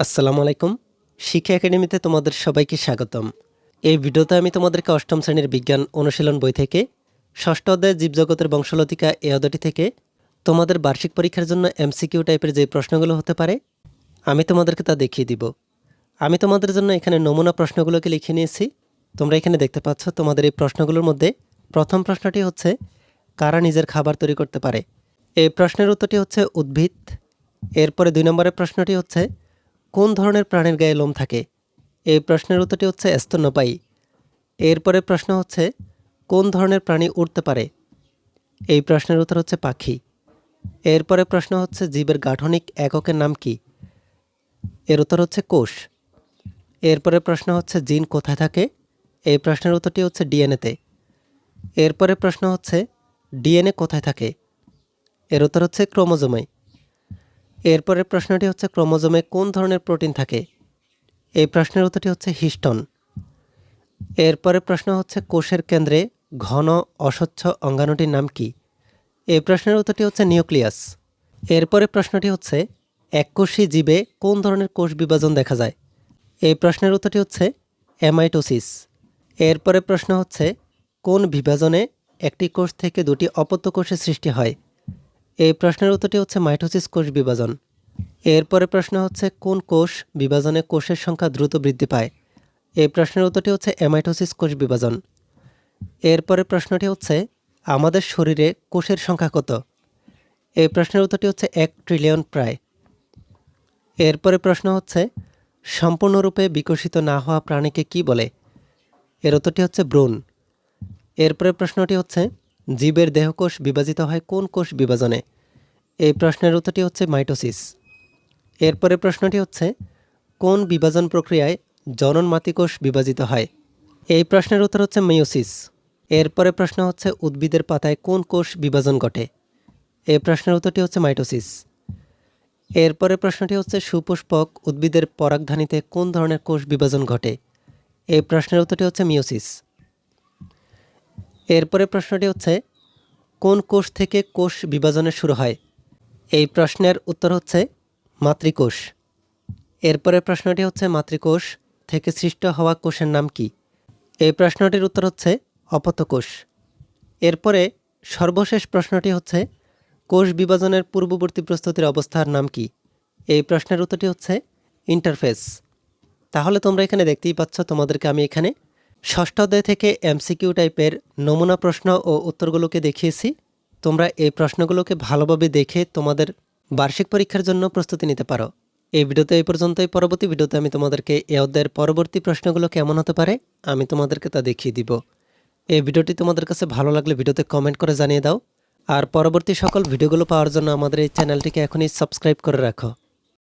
আসসালামু আলাইকুম। শিক্ষা একাডেমিতে তোমাদের সবাইকে স্বাগতম। এই ভিডিওতে আমি তোমাদেরকে অষ্টম শ্রেণির বিজ্ঞান অনুশীলন বই থেকে, ষষ্ঠ অধ্যায় জীবজগতের বংশলতিকা এ অধ্যায়টি থেকে, তোমাদের বার্ষিক পরীক্ষার জন্য এমসিকিউ টাইপের যে প্রশ্নগুলো হতে পারে, আমি তোমাদেরকে তা দেখিয়ে দিব। আমি তোমাদের জন্য এখানে নমুনা প্রশ্নগুলোকে লিখে নিয়েছি। তোমরা এখানে দেখতে পাচ্ছ তোমাদের এই প্রশ্নগুলোর মধ্যে প্রথম প্রশ্নটি হচ্ছে, কারা নিজের খাবার তৈরি করতে পারে? এই প্রশ্নের উত্তরটি হচ্ছে উদ্ভিদ। এরপরে দুই নম্বরের প্রশ্নটি হচ্ছে কোন ধরনের প্রাণীর গায়ে লোম থাকে? এই প্রশ্নের উত্তরটি হচ্ছে স্তন্যপায়ী। এরপরে প্রশ্ন হচ্ছে, কোন ধরনের প্রাণী উড়তে পারে? এই প্রশ্নের উত্তর হচ্ছে পাখি। এরপরে প্রশ্ন হচ্ছে, জীবের গাঠনিক এককের নাম কি? এর উত্তর হচ্ছে কোষ। এরপরে প্রশ্ন হচ্ছে, জিন কোথায় থাকে? এই প্রশ্নের উত্তরটি হচ্ছে ডিএনএতে। এরপরে প্রশ্ন হচ্ছে, ডিএনএ কোথায় থাকে? এর উত্তর হচ্ছে ক্রোমোজোমে। এরপরের প্রশ্নটি হচ্ছে ক্রোমোজোমে কোন ধরনের প্রোটিন থাকে? এই প্রশ্নের উত্তরটি হচ্ছে হিস্টন। এরপরের প্রশ্ন হচ্ছে কোষের কেন্দ্রে ঘন অস্বচ্ছ অঙ্গাণুটির নাম কি? এই প্রশ্নের উত্তরটি হচ্ছে নিউক্লিয়াস। এরপরে প্রশ্নটি হচ্ছে এককোষী জীবে কোন ধরনের কোষ বিভাজন দেখা যায়? এই প্রশ্নের উত্তরটি হচ্ছে অ্যামাইটোসিস এরপরে প্রশ্ন হচ্ছে কোন বিভাজনে একটি কোষ থেকে দুটি অপত্য কোষের সৃষ্টি হয়? এই প্রশ্নের উত্তরটি হচ্ছে মাইটোসিস কোষ বিভাজন। এরপরে প্রশ্ন হচ্ছে, কোন কোষ বিভাজনে কোষের সংখ্যা দ্রুত বৃদ্ধি পায়? এই প্রশ্নের উত্তরটি হচ্ছে অ্যামাইটোসিস কোষ বিভাজন। এরপরে প্রশ্নটি হচ্ছে, আমাদের শরীরে কোষের সংখ্যা কত? এই প্রশ্নের উত্তরটি হচ্ছে এক ট্রিলিয়ন প্রায়। এরপরে প্রশ্ন হচ্ছে, সম্পূর্ণরূপে বিকশিত না হওয়া প্রাণীকে কি বলে? এর উত্তরটি হচ্ছে ব্রুন। এরপরে প্রশ্নটি হচ্ছে জীবের দেহকোষ বিভাজিত হয় কোন কোষ বিভাজনে? এই প্রশ্নের উত্তরটি হচ্ছে মাইটোসিস। এরপরে প্রশ্নটি হচ্ছে, কোন বিভাজন প্রক্রিয়ায় জনন মাতৃকোষ বিভাজিত হয়? এই প্রশ্নের উত্তর হচ্ছে মেয়োসিস। এরপরে প্রশ্ন হচ্ছে, উদ্ভিদের পাতায় কোন কোষ বিভাজন ঘটে? এই প্রশ্নের উত্তরটি হচ্ছে মাইটোসিস। এরপরে প্রশ্নটি হচ্ছে, সুপুষ্পক উদ্ভিদের পরাগধানীতে কোন ধরনের কোষ বিভাজন ঘটে? এই প্রশ্নের উত্তরটি হচ্ছে মিওসিস এরপরে প্রশ্নটি হচ্ছে, কোন কোষ থেকে কোষ বিভাজনের শুরু হয়? এই প্রশ্নের উত্তর হচ্ছে মাতৃকোষ। এরপরে প্রশ্নটি হচ্ছে, মাতৃকোষ থেকে সৃষ্ট হওয়া কোষের নাম কি? এই প্রশ্নটির উত্তর হচ্ছে অপত্যকোষ এরপরে সর্বশেষ প্রশ্নটি হচ্ছে, কোষ বিভাজনের পূর্ববর্তী প্রস্তুতির অবস্থার নাম কি? এই প্রশ্নের উত্তরটি হচ্ছে, ইন্টারফেস। তাহলে তোমরা এখানে দেখতেই পাচ্ছ, তোমাদেরকে আমি এখানে ষষ্ঠ অধ্যায় থেকে এমসিকিউ টাইপের নমুনা প্রশ্ন ও উত্তরগুলোকে দেখিয়েছি। তোমরা এই প্রশ্নগুলোকে ভালোভাবে দেখে তোমাদের বার্ষিক পরীক্ষার জন্য প্রস্তুতি নিতে পারো। এই ভিডিওতে এই পর্যন্তই। পরবর্তী ভিডিওতে আমি তোমাদেরকে এ অধ্যায়ের পরবর্তী প্রশ্নগুলো কেমন হতে পারে, আমি তোমাদেরকে তা দেখিয়ে দিব। এই ভিডিওটি তোমাদের কাছে ভালো লাগলে ভিডিওতে কমেন্ট করে জানিয়ে দাও। আর পরবর্তী সকল ভিডিওগুলো পাওয়ার জন্য আমাদের এই চ্যানেলটিকে এখনই সাবস্ক্রাইব করে রাখো।